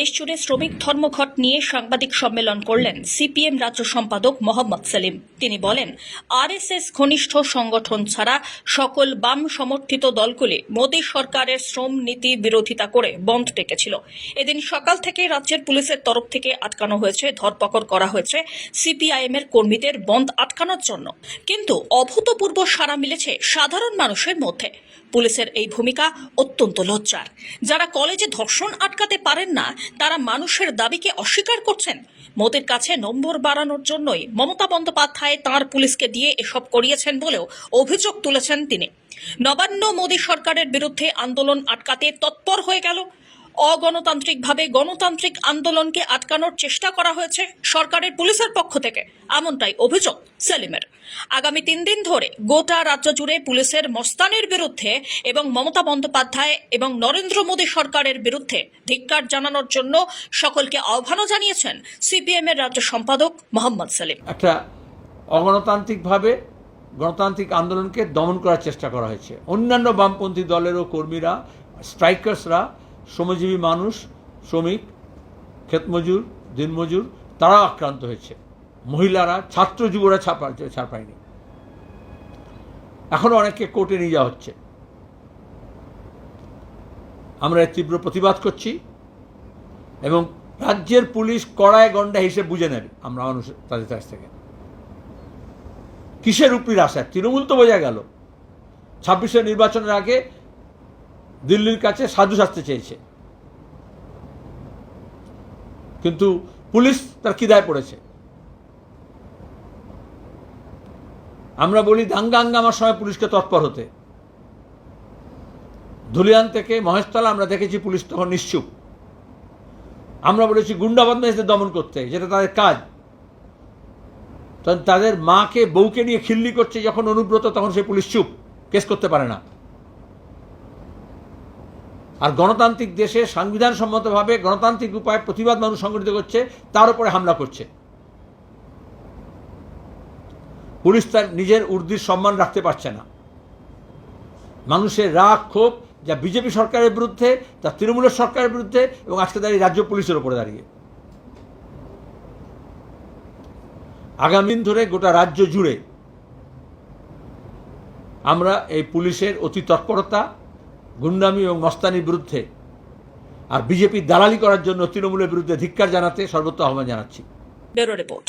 দেশ জুড়ে শ্রমিক ধর্মঘট নিয়ে সাংবাদিক সম্মেলন করলেন সিপিএম রাজ্য সম্পাদক মোহাম্মদ সেলিম। তিনি বলেন, আরএসএস ঘনিষ্ঠ সংগঠন ছাড়া সকল বাম সমর্থিত দলগুলি মোদী সরকারের শ্রম নীতি বিরোধিতা করে বন্ধ ডেকেছিল। এদিন সকাল থেকে রাজ্যের পুলিশের তরফ থেকে আটকানো হয়েছে, ধরপকড় করা হয়েছে সিপিআইএম এর কর্মীদের বন্ধ আটকানোর জন্য। কিন্তু অভূতপূর্ব সাড়া মিলেছে সাধারণ মানুষের মধ্যে। পুলিশের এই ভূমিকা অত্যন্ত লজ্জার। যারা কলেজে ধর্ষণ আটকাতে পারেন না তারা মানুষের দাবিকে অস্বীকার করছেন। মোদের কাছে নম্বর বাড়ানোর জন্যই মমতা বন্দ্যোপাধ্যায় তার পুলিশকে দিয়ে এসব করিয়েছেন বলেও অভিযোগ তুলেছেন তিনি। নবান্ন মোদী সরকারের বিরুদ্ধে আন্দোলন আটকাতে তৎপর হয়ে গেল। অগণতান্ত্রিকভাবে গণতান্ত্রিক আন্দোলনকে আটকানোর চেষ্টা করা হয়েছে সরকারের পুলিশের পক্ষ থেকে, এমনটাই অভিযোগ সেলিমের। আগামী তিন দিন ধরে গোটা রাজ্য জুড়ে পুলিশের মস্তানের বিরুদ্ধে এবং মমতা বন্দ্যোপাধ্যায় এবং নরেন্দ্র মোদী সরকারের বিরুদ্ধে ধিক্কার জানানোর জন্য সকলকে আহ্বানও জানিয়েছেন সিপিএম এর রাজ্য সম্পাদক মোহাম্মদ সেলিম। একটা অগণতান্ত্রিকভাবে গণতান্ত্রিক আন্দোলনকে দমন করার চেষ্টা করা হয়েছে। অন্যান্য বামপন্থী দলেরও কর্মীরা স্ট্রাইকার্সরা শ্রমজীবী মানুষ, শ্রমিক ক্ষেতমজুর দিনমজুর, তারা আক্রান্ত হয়েছে। মহিলারা, ছাত্র যুবরা ছাপা ছাড় পায়নি এখনও অনেককে কোর্টে নিয়ে যাওয়া হচ্ছে। আমরা তীব্র প্রতিবাদ করছি এবং রাজ্যের পুলিশ কড়ায় গন্ডা হিসেবে বুঝে নেবে আমরা মানুষ তাদের কাছ থেকে। কিসের উপরির আশা তৃণমূল তো বোঝা গেল। ছাব্বিশের নির্বাচনের আগে দিল্লির কাছে সাধু সাজতে চেয়েছে। কিন্তু পুলিশ তার কিদায় পড়েছে। আমরা বলি দাঙ্গা হাঙ্গামার সময় পুলিশকে তৎপর হতে। ধুলিয়ান থেকে মহেশতলা আমরা দেখেছি পুলিশ তখন নিশ্চুপ। আমরা বলেছি গুন্ডা বদমাইশদের দমন করতে, যেটা তাদের কাজ। তখন তাদের মাকে, বউকে নিয়ে খিল্লি করছে, যখন অনুব্রত, তখন সে পুলিশ চুপ, কেস করতে পারে না। আর গণতান্ত্রিক দেশে সংবিধান সম্মতভাবে গণতান্ত্রিক উপায়ে প্রতিবাদ মানুষ সংগঠিত করছে, তার উপরে হামলা করছে। পুলিশ তার নিজের উর্দির সম্মান রাখতে পারছে না। মানুষের রাগ, ক্ষোভ যা বিজেপি সরকারের বিরুদ্ধে তা তৃণমূলের সরকারের বিরুদ্ধে এবং আজকে দাঁড়িয়ে রাজ্য পুলিশের উপরে দাঁড়িয়ে। আগামী দিন ধরে গোটা রাজ্য জুড়ে আমরা এই পুলিশের অতি তৎপরতা গুন্ডামি এবং মস্তানির বিরুদ্ধে আর বিজেপি দালালি করার জন্য তৃণমূলের বিরুদ্ধে ধিক্কার জানাতে সর্বত্র আহ্বান জানাচ্ছি। Bureau report.